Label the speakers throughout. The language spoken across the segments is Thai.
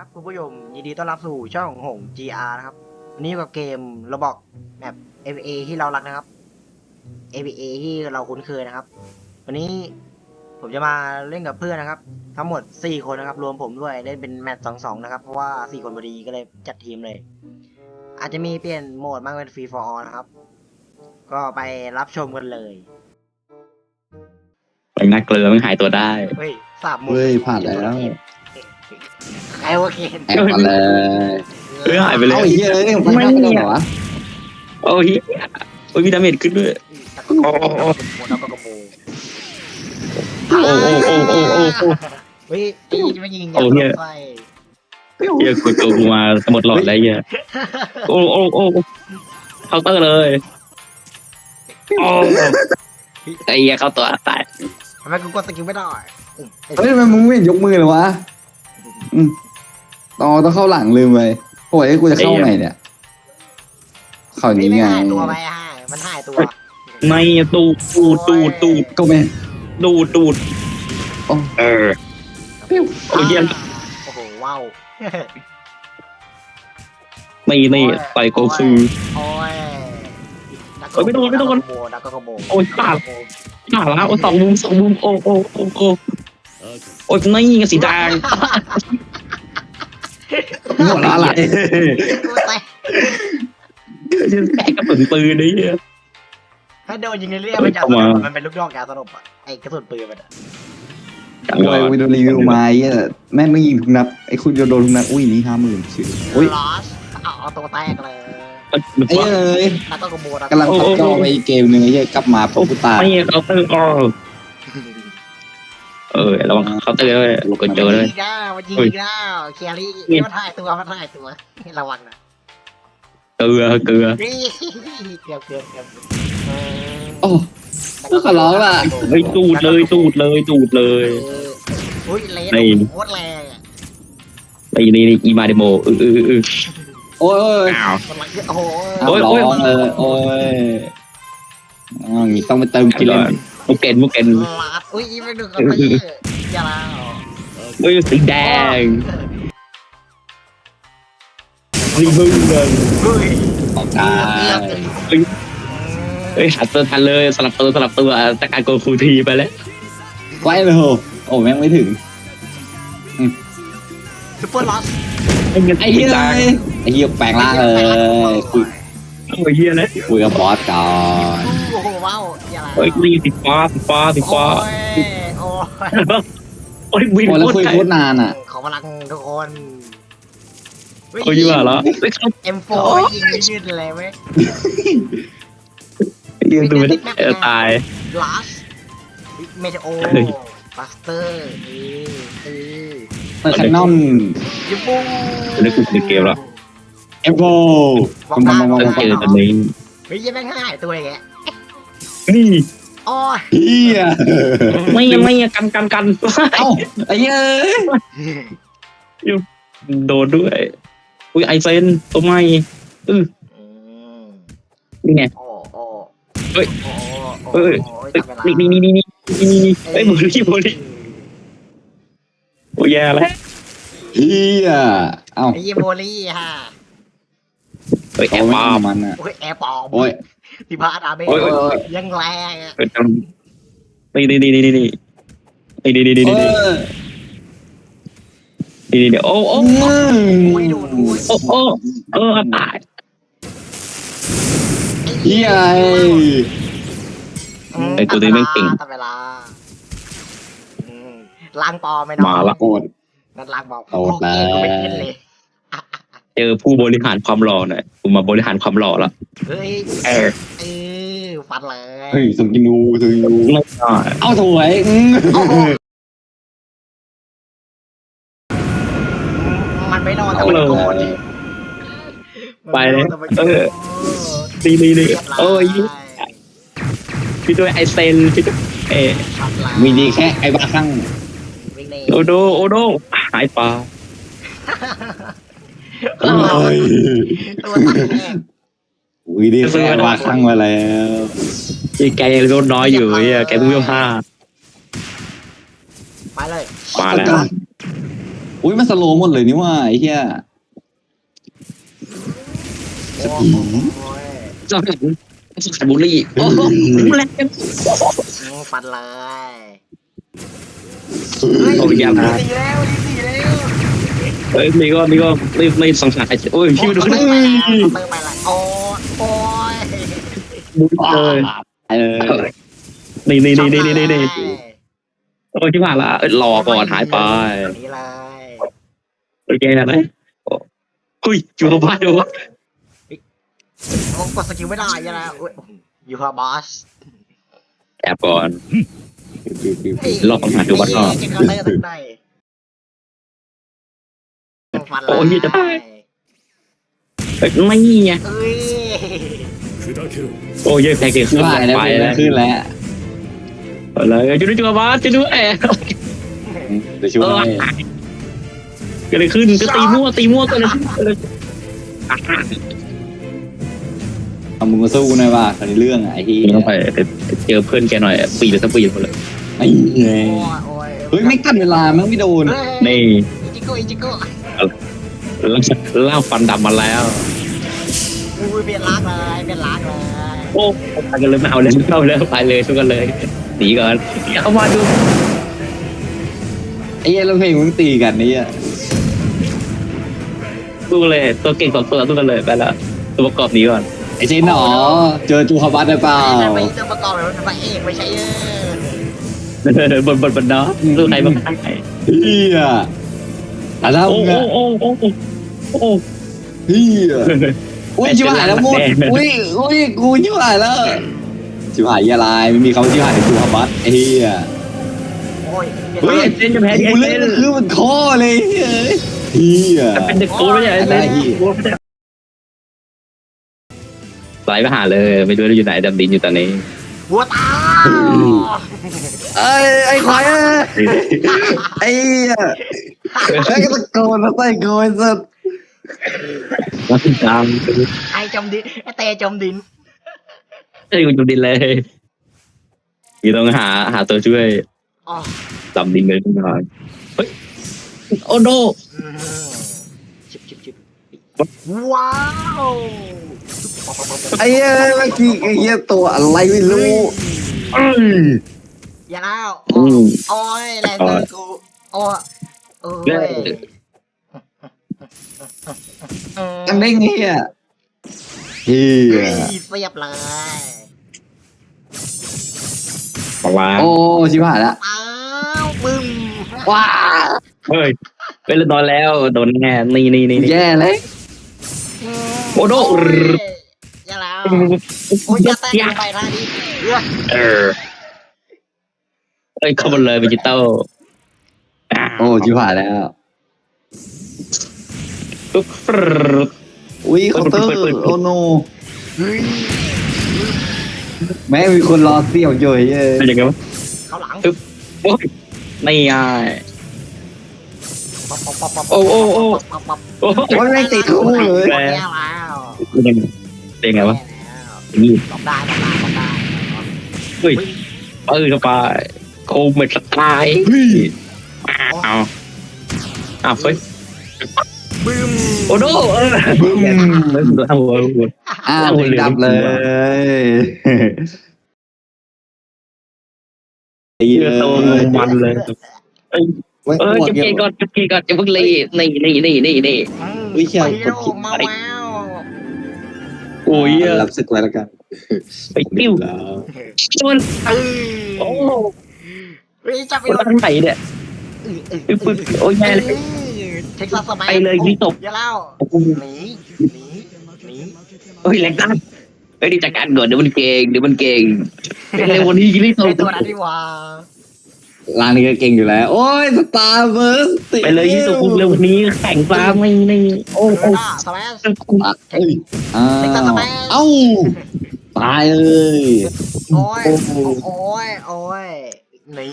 Speaker 1: ครับคุณผู้ชมยินดีต้อนรับสู่ช่องหง GR นะครับวันนี้อยู่กับเกมระบอกแบบ AVA ที่เรารักนะครับ AVA ที่เราคุ้นเคยนะครับ วันนี้ผมจะมาเล่นกับเพื่อนนะครับ ทั้งหมด 4 คนนะครับ รวมผมด้วยเล่นเป็นแมตช์สองสองนะครับ เพราะว่า 4 คนพอดีก็เลยจัดทีมเลย อาจจะมีเปลี่ยนโหมดบ้างเป็นฟรีฟอร์นะครับ ก็ไปรับชมกันเลย
Speaker 2: ไปนักเกลือมันหายตัวได้
Speaker 1: เฮ้ยสามมื
Speaker 3: เฮ้ยผ่านแล้ว
Speaker 1: ใครว่าเคน
Speaker 3: แอบมาเลย
Speaker 2: เฮ้ยหายไปเลย
Speaker 3: เอ้าไอ้เหี้ยเอ้ยผมไม่ได้เหรอวะ
Speaker 2: โอ้ยโอ้ยมีดาเมจขึ้นด้วย
Speaker 1: ตะกโกนตะกโกนตะกโกน
Speaker 2: โอ้โอ้โอ้โอ้โอ้โอ้
Speaker 1: เฮ้ยไอ้ยิงไม่ยิง
Speaker 2: โอ้เนี่ย
Speaker 1: ไฟ
Speaker 2: เหี้ยกดตัวกูมาหมดหลอดแล้วเหี้ยโอ้โอ้โอ้เคาน์เตอร์เลยโอ้ไอ้เหี้ยเข้าตัวตาย
Speaker 1: ทำไมกูกดสกิลไม่ได้
Speaker 3: เฮ้ยทำไมมึงไม่เห็นยกมือเลยวะอืม ต่อต้องเข้าหลังลืมไปโอ้ยกูจะเข้าไงเนี่ย เข้า
Speaker 1: นี่
Speaker 3: นี้
Speaker 1: ไม่
Speaker 3: ไง
Speaker 1: หายตัวไปหายมันหายตัว
Speaker 2: ไม่ตูดตูดตูดตูด
Speaker 3: ก็ไม่
Speaker 2: ตูดตูด
Speaker 3: โอ้
Speaker 2: เออโอ้ยเยี่ยม
Speaker 1: โอ้โหว้าว
Speaker 2: ไม่นี่ต่อยโกคู
Speaker 1: โอ้ย
Speaker 2: เฮ้ยไม่โดนไม่โดน
Speaker 1: ดักกระโบ
Speaker 2: โอ้ยปาดหาแล้วโอ้สองมุมสองมุมโอ้โอ้โอ้โอ้โอ้ยนี่ไงสีแดง
Speaker 3: หมดอะไร
Speaker 1: ตัวแตก
Speaker 2: แกกระสุนปืนนี่
Speaker 1: ถ้าโดนยิงเรื่อยๆมันจะ
Speaker 2: เข้ามา
Speaker 1: มันเป็นลูกดอกยาสลบอะไอ้กระสุนปืนมันอะ
Speaker 2: จัง
Speaker 3: โอ้
Speaker 2: เลยย
Speaker 3: วิดีโอรีวิวมาไอ้เหี้ยแม่งไม่ยิงทุกนัดไอ้คุณจะโดนทุกนัดอุ้ยนี่ห้าหมื่นสิอุ้ย
Speaker 1: ลอสเอาเอาตัวแตกเลย
Speaker 3: ไอ้เหี้ยเอ้ย
Speaker 1: ดักกระโบดัก
Speaker 3: กำลังพักจอไปเกมหนึ่งไอ้เหี้ยกลับมาพบกูตาย
Speaker 2: ไม่เขาเตอร์ก็ เออระวังเขาเตอร์ด้วยกดเจอเลย
Speaker 1: ยิงแล้วมันยิงอีกแล้วเคลียร์ลี่ มันถ่ายตัวมันถ่ายตัวระวังนะ
Speaker 2: เกลือเกลือ
Speaker 1: นี่เกือบเกือบเกือบเออ
Speaker 3: โอ้ขอร้องล่ะ
Speaker 2: เฮ้ยตูดเลยตูดเลยตูดเลย
Speaker 1: เอออุ้ยเลน
Speaker 2: ใน
Speaker 1: โคตรแรงอะ
Speaker 2: ไอ้นี่อีมาเดโมเออเออเออ
Speaker 3: โอ้ยโอ้ย
Speaker 2: อ้าว
Speaker 1: มันแรงโอ้โห
Speaker 2: โอ้ยโอ้ย
Speaker 3: ร้องเลยโอ้ยอ๋ออย่างงี้ต้องไปเติมกินเลย
Speaker 2: มุกเกนมุกเกน
Speaker 1: ลาดอุ้ยอีไม่ดึงกันไปอย่าลา
Speaker 2: เฮ้ยสีแดงนี่มึงเลย
Speaker 1: เฮ้ย
Speaker 3: ออกได้
Speaker 2: เฮ้ยหัดตัวทันเลยสลับตัวสลับตัวจากการโกคูทีไปแล้ว
Speaker 3: ไว้เลยโอ้แม่งไม่ถึง
Speaker 1: ซุปเปอร์ลอส
Speaker 2: ไอ้เงี้ย
Speaker 3: ไอ้เหี้ยไอ้เหี้ยแปลงร่างเลยคุย
Speaker 2: โอ้ยเฮียนะ
Speaker 3: คุยกับบอสก่อน
Speaker 1: โอ้โห ว้าวอย่าลา
Speaker 2: เฮ้ยนี่สีฟ้าสีฟ้าสีฟ้า
Speaker 1: โอ้ยโอ้ย
Speaker 2: โอ้ยวิน
Speaker 3: โอ้แล้ว
Speaker 2: โค
Speaker 3: คุย
Speaker 2: ตร
Speaker 3: โคตรนานอะ
Speaker 1: ขอพลังทุกคน
Speaker 2: โอ้ยว่าแล้วเฮ้ยเขา
Speaker 1: M4 ยิงยืดเลยเว้ย
Speaker 2: เรียนดูไม่ได้เออตาย
Speaker 1: ลาสเมทโอ
Speaker 2: เฮ้ย
Speaker 1: บัสเตอร์เอเอ
Speaker 3: เปิดแคนนอน
Speaker 1: ยูบู
Speaker 2: นึกถึงเกมแล้ว
Speaker 3: เอฟโฟ
Speaker 1: บอกได้
Speaker 2: เออเจอตอนนี้
Speaker 1: เฮ้ยยังไม่หายตัวอีกแก
Speaker 2: นี่
Speaker 1: โอ้ย
Speaker 3: เฮีย
Speaker 2: ไม่ไม่กันกันกัน
Speaker 3: เอ้าไอ้เหี้ย
Speaker 2: โดนด้วย อุ้ยไอเซนตัวใหม่
Speaker 1: อืม
Speaker 2: นี่ไง
Speaker 1: โอ้โอ้
Speaker 2: เฮ้ย
Speaker 1: โอ้
Speaker 2: เฮ้ย
Speaker 1: โอ้
Speaker 2: เฮ้ย
Speaker 1: จับเวลา
Speaker 2: นี่นี่นี่นี่นี่นี่นี่เฮ้ยโบลี่โบลี่โอ้ยแย่แล้ว
Speaker 3: เฮียเอ้า
Speaker 1: ไอ้ยี่โบลี่ฮะ
Speaker 2: เฮ้ยแอ
Speaker 3: โอ้
Speaker 2: บ
Speaker 3: ไม่
Speaker 2: บ้า
Speaker 3: เอามันอะ
Speaker 1: โอ้ยแอร์ปลอม
Speaker 3: โอ้ย
Speaker 1: พิพาดอาเบ
Speaker 2: โอ้ยโอ้ยโอ้ย
Speaker 1: ยังแรงอะ
Speaker 2: เฮ้ยนี่นี่นี่นี่นี่นี่นี่นี่นี่นี่
Speaker 3: เอ
Speaker 2: นี่
Speaker 3: อ
Speaker 2: นี่นี่โอ้โอ้
Speaker 3: อืม
Speaker 1: โอ้ยดูดู
Speaker 2: โอ้โอ้เออตาย
Speaker 3: เฮีย
Speaker 2: ไอ้ตัวนี้แม่งเก่ง
Speaker 1: ตัดเวลาอืมล้างปอไม่น้อง
Speaker 2: มาละ
Speaker 3: โกรธ
Speaker 1: นั่นล้างปอ
Speaker 3: โอ้ตาย
Speaker 1: กูไม่ขึ้นเลย
Speaker 2: เจอผู้บริหารความหล่อหน่อยกูมาบริหารความหล่อแล้ว
Speaker 1: เฮ้ย
Speaker 2: เออ
Speaker 1: เออฟันเลย
Speaker 3: เฮ้ยสมกินูสมกินู
Speaker 2: ไม่ได้
Speaker 3: เอ้าถวยอืม
Speaker 1: โอ้โหมันไม่รอดแต่มันโกรธ
Speaker 2: ไปเลย
Speaker 1: มัน
Speaker 2: เอ
Speaker 1: ไม่ร
Speaker 2: อ
Speaker 1: ด
Speaker 2: นี่นี่นี่
Speaker 1: เรียบร้
Speaker 2: โอ้ยพี่ด้วยไอเซนพี่ด้วยเอ
Speaker 1: ช็อตลาย
Speaker 3: มีดีแค่ไอ้บ้าข้าง
Speaker 1: วิ่งหนี
Speaker 2: โอโดโอโดหายป ลา
Speaker 1: เออตัวตัดแรก
Speaker 3: มีดีแค่ไอ้บ้าข้างมาแล้ว
Speaker 2: ไอแกยังลดน้อยอยู่ไอ้แกเพิ่งเวลห้า
Speaker 1: ไปเลย
Speaker 2: มาแล้ว
Speaker 3: อุ้ยมันสโลว์หมดเลยนี่ว่าไอ้เหี้ย
Speaker 1: โอ้โห
Speaker 2: จอดสุขันบุรีโอ้โหแรง
Speaker 1: อืมฟันเลย
Speaker 2: โอ้ยยา
Speaker 1: ดี
Speaker 2: มา
Speaker 1: สี่แล้วดีสี่แล้ว
Speaker 2: เฮ้ยนี่ก็นี่ก็ไม่ไม่สงสารใครโอ้ยพี่ดู
Speaker 1: โอ้
Speaker 2: นะ
Speaker 1: ยไปแล้วไปแล้วโอ้ยโอ้ย
Speaker 2: ดูเลย
Speaker 3: เออ
Speaker 2: นี่นี่นี่นี่นี่นี่โอ้ยที่ผ่านละเอ้ยรอก่อนหายไป
Speaker 1: นี่เลย
Speaker 2: โอเคนะเฮ้ยจูบบ้านดูวะ
Speaker 1: โอ้กดสกิลไม่ได้ยังไงอุ้ยอยู่กับบอส
Speaker 2: แอบก่อนรอบปัญหาคือวัดรอบ
Speaker 1: ฟันเลย
Speaker 2: โอ้ยจะตาย เอ้ยไม่ไง
Speaker 1: เอ้ย
Speaker 2: โอ้ยแพ้เก่งขึ้น
Speaker 3: ว่าแล้ว
Speaker 2: ไป
Speaker 3: เป็น
Speaker 2: แล้ว
Speaker 3: ขึ้นแล้ว
Speaker 2: เลยจูดูจูบบ้านจูดูแอบ
Speaker 3: เดี๋ยวช่วย
Speaker 2: เกิดอะไรขึ้นก็ตีมั่วตีมั่วกันเลย
Speaker 3: เอามึงมาสู้หน่อยว่าในเรื่องอะไอ้ที่
Speaker 2: ต้องไปเจอเพื่อนแกหน่อยปีเลยสักปีหมดเลย
Speaker 3: ไอ้เงี้ย
Speaker 1: โอ้ยโอ้ย
Speaker 3: เฮ้ยไม่กัดเวลามันไม่โดน
Speaker 1: เฮ้ย
Speaker 2: นี่
Speaker 1: อิจิโกะอิจิโกะ
Speaker 2: ล่างฟันดำมาแล้ว
Speaker 1: อุ้ยเป็นลักเลยเป็นลักเลย
Speaker 2: โอ้ไปกันเลยไม่เอาเลยไม่เอาเลยไปเลยทุกกันเลยหนีก่อนอย่าเข้ามาดู
Speaker 3: ไอ้เหี้ยแล้วเพลงมึงตีกันนี่อะ
Speaker 2: สู้กันเลย ตัวเก่งสองตัวสู้กันเลยไปละตัวประกอบหนีก่อน
Speaker 3: ไอ้เจนหนอเจอจูคาบัตได้เปล่า
Speaker 1: แต่ไม่จะประกอบแบบพระเอกไม่ใช่เออบ
Speaker 2: นบนบนเนาะสู้ใครบ้างใคร
Speaker 3: เฮีย แต่ถ้า
Speaker 2: โอ้
Speaker 3: มึง
Speaker 2: โอ้
Speaker 3: อะ
Speaker 2: โอ้โอ้โอ้
Speaker 3: เฮียอุ้ยชิบหายแล้วมุดอุ้ยอุ้ยกูชิบหายแล้วชิบหายยี่อะไรไม่มีเขาชิบหายในจูคาบัตไอ้เฮีย
Speaker 1: โอ้ย
Speaker 3: เฮ้ย
Speaker 2: เจนจะแพ้
Speaker 3: กู
Speaker 2: เจ
Speaker 3: เล่น
Speaker 2: น
Speaker 3: คือมันข้อเลยเฮ้ยเฮีย
Speaker 2: เป็นเด็กโค้ไม่ใช่ไหลไปหาเลยไม่รู้อยู่ไหนดำดินอยู่ตอนนี้
Speaker 1: หัวตา
Speaker 3: ไอ้ไอ้ควายไอ้เฮียไอ้ก็ตะโกนมาใส่กูไอ้สัส
Speaker 2: วัดจาม
Speaker 1: ไอ้จมดินไอ้เตจมดิน
Speaker 2: ไอ้กูจมดินเลยอยู่ต้องหาหาตัวช่วย
Speaker 1: อ๋อ
Speaker 2: ดำดินเลยทุกคนเฮ้ยโอ้โน
Speaker 1: ชิบชิบชิบว้าว
Speaker 3: ไอ้เหี้ยเมื่อกี้ไอ้เหี้ยตัวอะไรไม่รู้
Speaker 1: อย่าแล้ว
Speaker 2: อืม
Speaker 1: โอ้ยแรงเกินกูโอ้ยโอ้ย
Speaker 3: กันได้ไงอะเฮีย
Speaker 1: เสียบเลย
Speaker 2: ปลา
Speaker 3: โอ้ชิบหายละ
Speaker 1: อ้าวปึ้ม
Speaker 3: ว้า
Speaker 2: เฮ้ยเป็นนอนแล้วโดนแน่นี่นี่นี่
Speaker 3: แย่เลย
Speaker 2: โอ้โน
Speaker 1: อย่าแล้วโอ้ยจะแตกไปท่านี้
Speaker 2: เออเอ้ยเข้ามาเลยดิจิตอล
Speaker 3: โอ้ชิบหายแล้ว
Speaker 2: ปุ๊บ
Speaker 3: อุ้ยเคาน์เตอร์โอ้โนแม่งมีคนรอเสี่ยวเยยเอ้ย
Speaker 2: เป็นยังไงวะ
Speaker 1: เขาหลัง
Speaker 2: โอ้ยไม่ง่ายโอ้
Speaker 1: โอ้
Speaker 2: โอ้โอ้โอ้ย
Speaker 3: โอ้ยแม่งติดคู่เลย
Speaker 1: แล้
Speaker 2: แล้ว
Speaker 1: ว
Speaker 2: เป็นยังไงเป็นยังไงวะนี่
Speaker 1: ลองได้ลองได้ลองได้
Speaker 2: เฮ้ยเออเข้าไปโคมเหมือนสไตล์
Speaker 3: เฮ้ย
Speaker 2: เอาอ้าวเฮ้ย
Speaker 1: บึ้ม
Speaker 2: โอ้โนเออ
Speaker 3: บึ้ม
Speaker 2: เอาเอา
Speaker 3: อ้าวเพลงดับเลยไอ้
Speaker 2: เย
Speaker 3: เหี้ย
Speaker 2: โตมันเลยเออเก็บเกก่อนเก็บเกก่อนจะเพิ่งเลยนี่นี่นี่นี่นี่
Speaker 3: อุ้ยเชี่ย
Speaker 1: ไป
Speaker 3: กดผิด
Speaker 1: มาแล้ว
Speaker 2: โอ้ย
Speaker 3: รับศึกไว้แล้วกัน
Speaker 2: ไปปิ้ว
Speaker 3: แล้ว
Speaker 2: ชน
Speaker 1: เอ
Speaker 2: โอ้
Speaker 1: อเฮ้ยจับไป
Speaker 2: คนทางไหนเนี่ยปึ๊บปึ๊บโอ้ยแย่เลย
Speaker 1: เท็กซัสสมัย
Speaker 2: ไปเลยนี่ตก
Speaker 1: อย่าเล่า
Speaker 2: โอ้โห
Speaker 1: หนีหนีหนี
Speaker 2: เฮ้ยแรงตั้งเฮ้ยดีจัดการก่อนเดี๋ยวมันเก่งเดี๋ยวมันเก่งเร็ววันนี้ยิ่งรีบต
Speaker 1: ไอ
Speaker 2: ก
Speaker 1: ตัวนั้นดีกว่า
Speaker 3: ร้านนี้ก็เก่งอยู่แล้ว โอ้ยสตาร์เบิร์ส
Speaker 2: ไปเลยยิ่งตกเร็ววันนี้แข่งปลาไม่นี่โอ้โห
Speaker 1: อ่าสมัย
Speaker 3: เอ้ยอ้าวเอ้าตายเลย
Speaker 1: โอ้ยโอ้ยโอ้ยหนี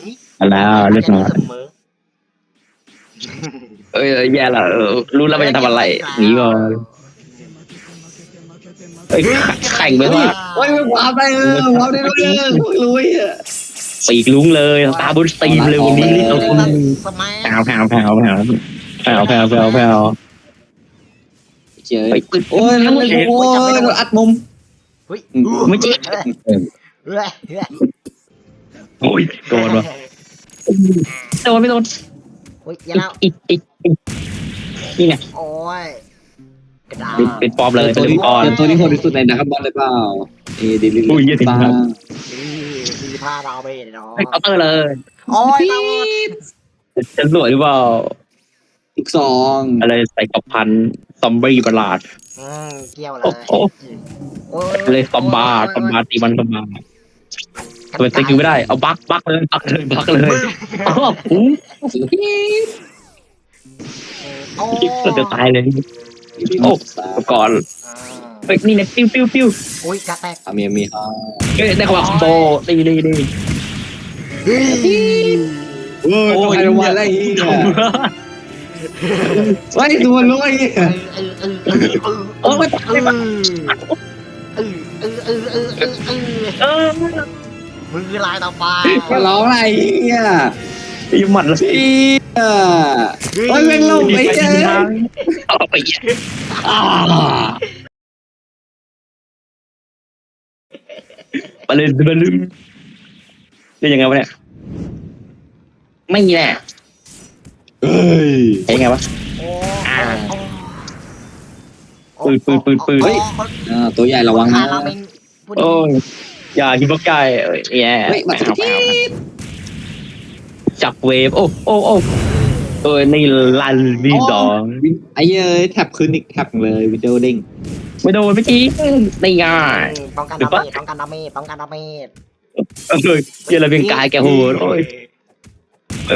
Speaker 2: แล้วเรียบร้อย
Speaker 1: เสมอ
Speaker 2: เอ้ยแย่ละรู้แล้วมันจะทำอะไรหนีก่อนเฮ้ยแข่งไปว่า
Speaker 3: โอ้ยว้าวไปเออว้าวได้ด้วยเออลุยอะ
Speaker 2: ปีกลุ้งเลยตาบุสตีมเลยวันนี้รีบตก
Speaker 1: สมัย
Speaker 2: แผ่วแผ่วแผ่วแผ่วแผ่วแผ่วแผ่วแผ่ว
Speaker 3: เจ๋ย
Speaker 2: ไปปืน
Speaker 3: โอ้ยแล้วโอ้ยโดนอัดมุม
Speaker 1: เฮ้ย
Speaker 2: ไม่จริง
Speaker 1: เฮ้ยเฮ้ยเฮ้ย
Speaker 2: โอ้ยโดนวะโดนไม่โดน
Speaker 1: เฮ้ยอย่าแล้ว
Speaker 2: อีกอีกอีกนี่ไง
Speaker 1: โอ้ยกระดาษ
Speaker 2: เป็นเป็นปลอมเลย
Speaker 3: ตัว
Speaker 2: เป็น
Speaker 3: นี้
Speaker 2: ปลอม
Speaker 3: ตัวนี้โหดที่สุดในนักบอลเลยเปล่าเอเดลิ
Speaker 2: อุ้ยเหี้ ยถึง
Speaker 3: ตา
Speaker 2: ครับ
Speaker 1: สี่สิบห้าดาวไปเนาะ
Speaker 2: ให้เคาน์เตอร์เลย
Speaker 1: โอ้ยตาบอด
Speaker 2: จะสวยหรือเปล่า
Speaker 3: อีกสอง
Speaker 2: อะไรใส่กับพันซอมบี้ประหลาด
Speaker 1: อืมเกี่ยวเล
Speaker 2: โอ้
Speaker 1: ย
Speaker 2: โห
Speaker 1: โอ้ย
Speaker 2: เลยซอมบาซอมบาตีมันซอมบาทำไมสกิลไม่ได้ เอาบักบักเลยบักเลยบักเลยอ้าวปุ๊บ
Speaker 1: โอ้
Speaker 2: จะตายเลยโอ้ก่อน เฮ้ยนี่เนี่ยปิ้วปิ้วปิ้ว
Speaker 1: โอ้ยกระแตก
Speaker 3: อามีมีอ่า
Speaker 2: เอ้ยได้ความคอมโบดีดีดี
Speaker 1: เฮ้ย
Speaker 3: โอ้ยตัวอะไรวะอะไรอีกอะไอ้ตัวลอยอะ
Speaker 1: เออเออเออเออ
Speaker 2: โอ้ย
Speaker 1: เออเออเออเออเออเออเออ
Speaker 2: เออ
Speaker 1: มือลายต่อไป
Speaker 3: มาร้องอะไรอะ
Speaker 2: ยังหมัดละ
Speaker 3: อีอะโอ้ยแม่งลงไปเจอ
Speaker 2: เอาไป
Speaker 3: อ่
Speaker 2: ไปเลยไปเลยจะยังไงวะเนี่ย ไม่แน่
Speaker 3: เฮ้ย
Speaker 2: ใช่ยังไงวะ
Speaker 1: โอ้
Speaker 2: ปืนปืนปืนปืน
Speaker 3: อ่าตัวใหญ่ระวัง
Speaker 1: ขา
Speaker 3: นะ
Speaker 1: ราเมงพูด
Speaker 2: โอ้ยอย่าคิดว่าไกลเอ้ยแย่
Speaker 3: เฮ้ยมา
Speaker 2: ไม่
Speaker 3: สัก
Speaker 2: เอาไม่
Speaker 3: ที
Speaker 2: เอาจับเวฟ โอ้โอ้โอ้เออนี่ลันวีสอง
Speaker 3: ไอ้เอ้ยแท็บขึ้นอีกแท็บเลยวิดีโอเด้ง
Speaker 2: ไม่โดนเมื่อกี้นี่ไง
Speaker 1: ป้องกันดาเมจป้องกันดาเมจป้องกันดาเมจ
Speaker 2: เออเยอะระเบียงกายแกโหดโอ้ย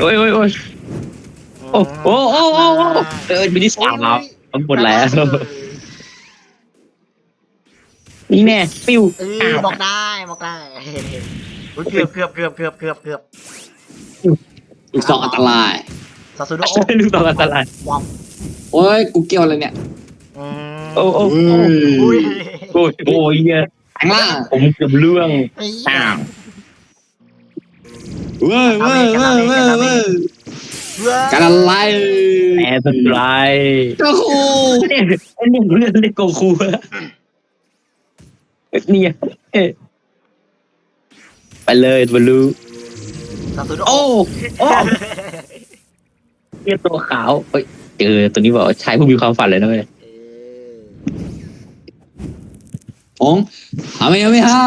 Speaker 2: โอ้ยโอ้ยโอ้ยโอ้โอ้โอ้โอ้โอ้เออมินิสามแล้วทั้งหมดแล้วนี่แน่ปิ้ว
Speaker 1: เออบอกได้บอกได้เกือบเกือบเกือบเกือบเกือบเกือบ
Speaker 3: อีกสองอันตราย
Speaker 1: ซาซูโด
Speaker 2: ลูกต่ออันตราย
Speaker 1: ว้าว
Speaker 3: โอ้ยกูเกี่ยวอะไรเนี่ย
Speaker 1: อืม
Speaker 2: โอ้โอ้
Speaker 1: อุ้ย
Speaker 2: โอ้ยโอ้ยเงี้ย
Speaker 3: แข็งล่าง
Speaker 2: ผมเกือบเรื่อง
Speaker 1: ไอ้
Speaker 2: อ้าว
Speaker 3: เว้ยเว้ยเว้ยเว้ยเว้ย
Speaker 1: เว้ย
Speaker 3: กันอะไร
Speaker 2: แอร์สไตรค์
Speaker 3: เจ้าคู
Speaker 2: เนี่ยไอ้นี่เรื่องเล่นโกคูอะเนี่ยเอ๊ะไปเลยบอลลู
Speaker 1: ซาซูโด
Speaker 2: โอ้โอ้เรียกตัวขาวเอ้ยเจอตัวนี้บอกว่าชายผู้มีความฝันเลยนะเว้ย
Speaker 3: องหาไม่ยังไม่ห้า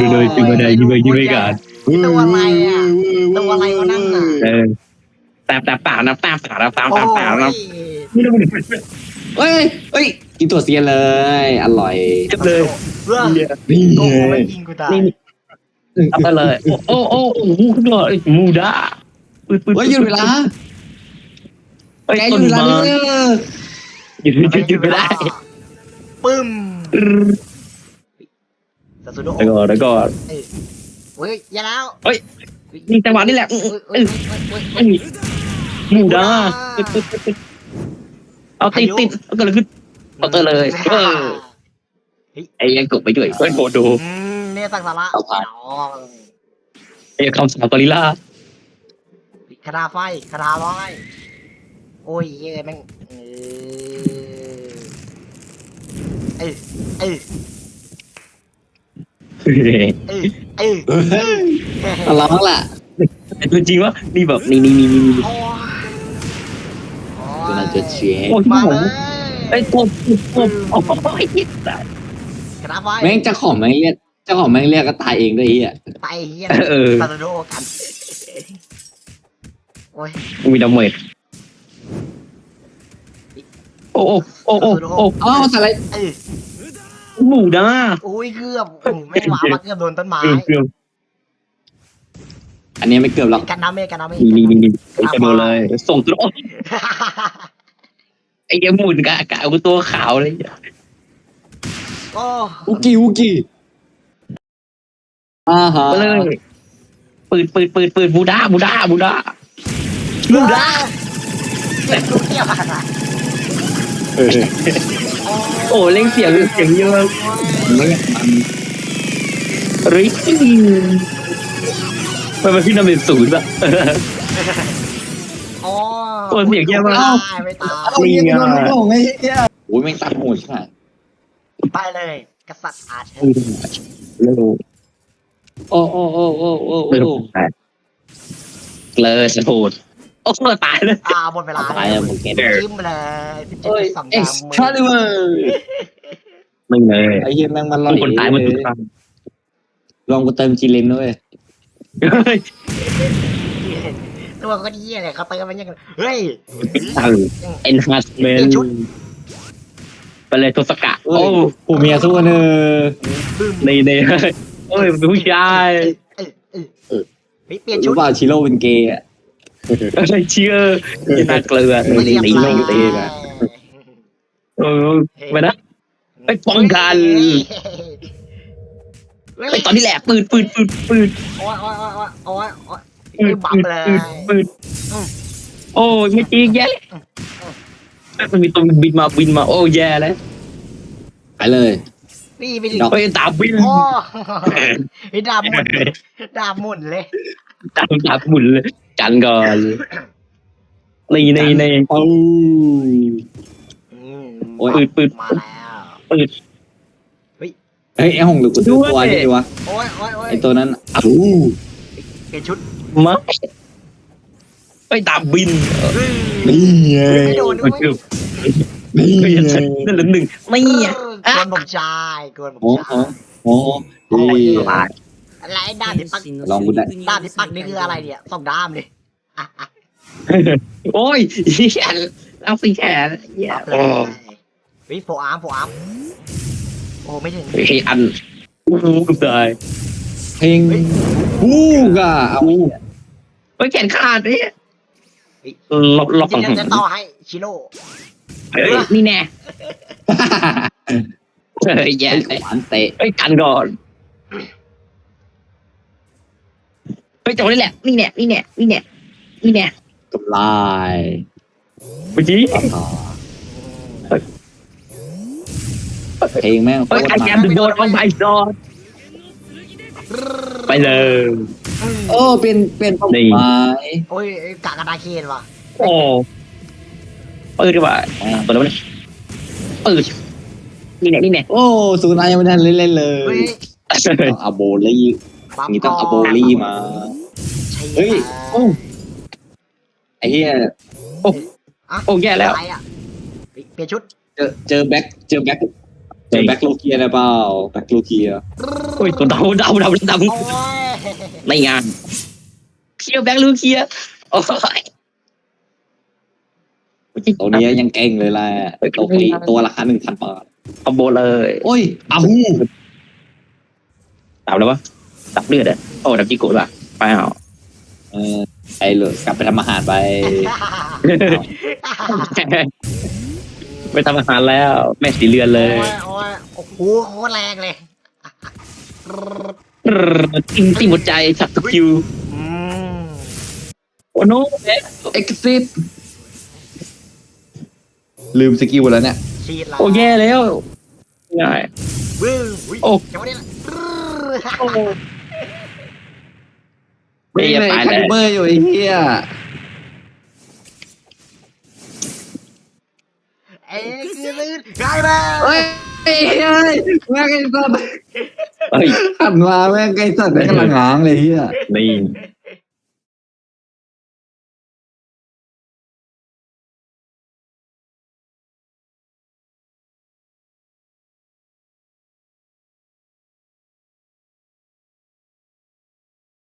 Speaker 2: ยิงเลยยิงไปได้ยิงไปยิงไปกัน
Speaker 1: ตัวอะไรอะตัวอะไรวะนั่นน่ะ
Speaker 2: เออตามตามป่าน้ำตามป่าน้ำตาม
Speaker 1: โอ้
Speaker 2: ตามป่าน้
Speaker 1: ยำ
Speaker 2: ไม่รู้มัน
Speaker 3: เฮ้ยเฮ้ยกินตัวเสียเลย อร่อย
Speaker 2: เจ็บเลย
Speaker 1: เว้ย
Speaker 2: เนี่ย
Speaker 3: นี่
Speaker 1: โกโก้ไม่ยิงกูตาย
Speaker 2: นี่เอาไปเลย โอ้โอ้โอ้โหขึ้นมามูด้าปืนปืน
Speaker 3: เฮ้ยหยุดเวลา
Speaker 2: เฮ้ย
Speaker 3: แกห
Speaker 2: ต้
Speaker 3: ยุ
Speaker 2: น
Speaker 3: ดเวลา
Speaker 2: ไม้
Speaker 3: เด้อ
Speaker 2: หยุดหยุดหยุดไม่ได้
Speaker 1: ปึ้ม ซาซูโด
Speaker 2: เดี๋ยวก่อนเดี๋ยวก่อน
Speaker 1: เฮ้ยอย่าแล้ว
Speaker 2: นี่จังหวะนี่แหละอื้อ
Speaker 1: เฮ้ย
Speaker 2: อื้
Speaker 1: เฮ้
Speaker 2: อย
Speaker 1: เฮ้ยเฮ้ย
Speaker 2: มูด้าปึ๊ดปึ๊ดปึ๊ดปึ๊ดเอาติดติดเอาเกิดอะไรขึ้นเอาเตอร์เลยเออไอ้ยังกบไปด้วยเฮ้ยโคดู
Speaker 1: อืมเนี่ยสังสาระอ๋อ
Speaker 2: ไอ้คำสาปกอริลล่า
Speaker 1: คาราไฟคาราไฟโอ้ยเย้ยแม่งเออเอ้ยเอ้ย
Speaker 2: เฮ้ย
Speaker 1: เอ้ยเอ้ย
Speaker 3: เฮ้ยทะเลาะแหละ
Speaker 2: แต่ตัวจริงวะนี่แบบนี่นี่นี่นี่นี่
Speaker 1: โอ้ย
Speaker 3: ตัวนั้นจะเชีย
Speaker 2: โอ้ย
Speaker 1: มา
Speaker 2: ผ
Speaker 1: เล
Speaker 2: ม
Speaker 1: ย
Speaker 2: ไอ้กบกบกบโอ้ย
Speaker 1: คาราไฟ
Speaker 3: แม่งเจ้าของแม่งเรียกเจ้าของแม่งเรียกก็ตายเองด้วยไอ้เหี้ย
Speaker 1: ไปเฮีย
Speaker 2: เออ
Speaker 1: ซาโตโดกันโอ้ย
Speaker 2: มีดาเมจโอ้โอ้โอ้โอ้โอ้
Speaker 3: อ๋ออะไร
Speaker 1: เอ้ย
Speaker 2: หมูด้า
Speaker 1: โอ้ยเกือบโอ้โหแม่หมามาเกือบโดนต้นไม้
Speaker 2: เกือบอั
Speaker 3: นนี้ไม่เกือบหรอก
Speaker 1: กันน้ำเมกันน้ำเมฆ
Speaker 2: นี่นี่นี่ไอ้จะโดนเลย ส่งตัวอ้ไอ้เหี้ยหมุนกะกะกูตัวขาวเลย
Speaker 1: อุ
Speaker 3: กิอุกิอ่าฮะ
Speaker 2: เลยปืนปืนปืนปืนบูดาบูดาบูดา
Speaker 1: ดูดาเก็บลูกเกี่ยวกันนะ
Speaker 3: เออ
Speaker 2: โอ้เล่งเสียงเสียงเยอะ
Speaker 3: ไม่มัน
Speaker 2: ริกมันเป็นพี่นำเป็นศูนย์อะ
Speaker 1: โอ้ย
Speaker 2: โอ้เสียงเยี่ยมมาก
Speaker 1: ไม่ตายไม่ตาย
Speaker 3: เอาเหี้ยโดนลูกหลงไอ้เหี้ยโอ้ยแม่งตัดโหดใช่ไหม
Speaker 1: ไปเลย กษัตริย์อาเธอ
Speaker 2: เร็ว
Speaker 3: โอ้โอ้โอ้โอ้โอ้
Speaker 2: เร็ว
Speaker 3: โอ้
Speaker 2: เลยสะโพด โอ้ตายเลย
Speaker 1: อ่าหมดเวลา
Speaker 3: ตายแล้วมึงเก็ต
Speaker 1: จิ้มเลยพี่จิ๊บ
Speaker 3: เอ้ย
Speaker 1: สอง
Speaker 3: เอ็ก
Speaker 1: ดาว
Speaker 3: ซ์
Speaker 1: มื
Speaker 3: ทราลิเวอร์
Speaker 2: ไม่เลย
Speaker 3: ไอ้เหี้ยแม่งมันลอย
Speaker 2: ทุกคนตายหมดทุกครั้ง
Speaker 3: ลองกูเติมจีเลนด้วย
Speaker 2: เฮ้ย
Speaker 1: ตัวก็ดีเลยเขาเติมมันยังเฮ้ย
Speaker 2: ตังเอ็นฮัสเมนไปเลยโทสกะ
Speaker 3: โอ้
Speaker 2: โอ้
Speaker 3: ผู้เมียสู้กันเนอ
Speaker 1: บึ้ม
Speaker 2: ในในโอ้ยเป็นผู้ชาย
Speaker 1: เออเออเออเฮ้ยเปลี่ยนชุ
Speaker 3: รู้
Speaker 1: ด
Speaker 3: เปล่าชิโร่เป็นเกย์อะ
Speaker 2: อะไรเชื่อยัน่าเกลือ
Speaker 3: ไม่ได้
Speaker 2: ใน
Speaker 3: ไม่
Speaker 2: โล
Speaker 3: ได้
Speaker 2: กเองอะเออไปนะไปป้องกัน
Speaker 1: เฮ้ย
Speaker 2: ไอตอนนี้แหละปืนปืนปืนปืน
Speaker 1: โอ้ยโอ้ยโอ้ยโอ้ยโอ้ย
Speaker 2: ปืน
Speaker 1: บับ
Speaker 2: ปืน
Speaker 1: เลย
Speaker 2: ปืนปืนโอ้ยไม่จริงแย่มันมีตัวบินมาบินมา โอ้แย่แล้ว
Speaker 3: ไปเลย
Speaker 1: นี่ไปถึง
Speaker 3: ดอก
Speaker 2: โอ้ยตามบิน
Speaker 1: โอ้ไอ้ดาบหมุนดาบหมุนเลย
Speaker 2: ตามตามหมุนเลย กันก่อนนี่นี่นี่
Speaker 3: โอ้
Speaker 1: อืม
Speaker 3: โอ้ย
Speaker 2: ปืนปืน
Speaker 1: มาแล้ว
Speaker 2: ปืน
Speaker 3: เฮ้ยไอ้หงหรือกูซื้อตัวนี่วะ
Speaker 1: โอ้ยโอ้ยโอ้ย
Speaker 3: ไอ้ตัวนั้นอ้าว
Speaker 1: เขียนชุด
Speaker 2: มาไอ้ตามบิน
Speaker 3: นี่ไง
Speaker 1: ไม่โดนด้วย
Speaker 2: คือ
Speaker 3: นี่ไง
Speaker 2: นั่นเหลือหนึ่งไม่
Speaker 1: อะกวนผมชายกวนผมชาย
Speaker 3: โหโอ้โหดี
Speaker 1: อะไรด้าบที่ปัก
Speaker 3: ลองกูได้
Speaker 1: ดาบที่ปักนี่คืออะไรเนี่ยสองด้ามเลย
Speaker 2: โอ้ยเหี้ยเอาสีแขนเหี้ย
Speaker 1: ปักเล
Speaker 2: โอ้
Speaker 1: ยเฮ้ยโฟอาร์มโฟอาร์มโอ้ไม่ถึง
Speaker 2: เฮ้ยอันโอ้โหตาย
Speaker 3: เพลงฮู้กะเอา
Speaker 2: เฮ้ยแขนขาดเนี่ยล็อกล็อก
Speaker 1: จริ
Speaker 2: ฝั่ง
Speaker 1: งๆจะต่อให้ชิโร่
Speaker 2: เฮ้ยนี่แน่เฮ้ยแย่
Speaker 3: ไอ้ขวานเตะ
Speaker 2: เฮ้ยกันก่อนเฮ้ยจังหวะนี้แหละนี่แน่นี่แน่นี่แน่ นี่แน่
Speaker 3: กำลาย
Speaker 2: เมื่อกี้
Speaker 3: ต่อเพลงแม่งโค
Speaker 2: เฮ้ย
Speaker 3: ตร
Speaker 2: ไอแก
Speaker 3: มั
Speaker 2: ม
Speaker 3: น
Speaker 2: ดึงโดนออนไบดอนไปเลย
Speaker 3: โอ้เป็นเป็นเป้า
Speaker 2: นี่
Speaker 3: หมาย
Speaker 1: โอ้ยกากระดาเคนว่ะ
Speaker 2: โอ้เปิดดีกว่าเปิดแล้วเนี่ยเปิดนี่แน่นี่แน่
Speaker 3: โอ้สูนายยังไม่ทันเล่นๆเล
Speaker 1: เฮ้
Speaker 3: ย
Speaker 1: ย
Speaker 3: ต้องเอาโบลี่
Speaker 1: ปั๊ม
Speaker 3: นี่ต้องเอาโบ
Speaker 1: ก่น
Speaker 3: ลี่มา
Speaker 1: ใช่
Speaker 3: เฮ้ยโอ้ ไอ้เหี้ย
Speaker 2: โอ้แย่แล้ว
Speaker 1: อะไรอะเฮ้ยเปลี่ยนชุด
Speaker 3: เจอเจอแบ็คเจอแบ็คเจอแบ็คโลเกียนะเปล่าแบ็คโลเกีย
Speaker 2: โอ้ยตัวเดาเดาเดาเดา
Speaker 1: โอ้ย
Speaker 2: ในงานเคียวแบงค์ลูเคียโอ้ย
Speaker 3: ตัวนี้ยังเก่งเลยแหละตัวปีตัวราคาหนึ่งพันบาท
Speaker 2: คอมโบเลย
Speaker 3: โอ้ยอ้าว
Speaker 2: ดับแล้ววะดับเลือดอะโอ้ดับจิโกะป่ะไปเอา
Speaker 3: เออไอ้เลยกลับไปทำอาหารไป
Speaker 2: ไปทำอาหารแล้ว แม่สีเรือนเลย
Speaker 1: โอ้ยโอ้ยโอ้โหโคตรแรงเลย
Speaker 2: ติ้งติ้หัวใจชัดสกิล
Speaker 1: อืม
Speaker 2: โอ้โน
Speaker 3: เอ็กซิสลืมสกิลแล้วเนี่ย
Speaker 1: ฉีดแล้ว
Speaker 2: โอ้แย่แล้วง่าย
Speaker 1: บึ้งอุ๊ย
Speaker 2: โอ้
Speaker 1: จังหวะนี้แหละ
Speaker 2: ไม่จะตาย
Speaker 3: คา
Speaker 2: แล้ว
Speaker 3: ลิเบอร์อยู่ไอ้เหี้ย
Speaker 1: เอ้ยคือลื่นง่ายมาก
Speaker 3: เฮ้ยเฮ้ยเฮ้ยแม่งไอ้สัตว์
Speaker 2: เฮ้ย
Speaker 3: หันมาแม่งไอ้สัตว์แม่งกำลังง้างเลยเหี้ย
Speaker 2: นี่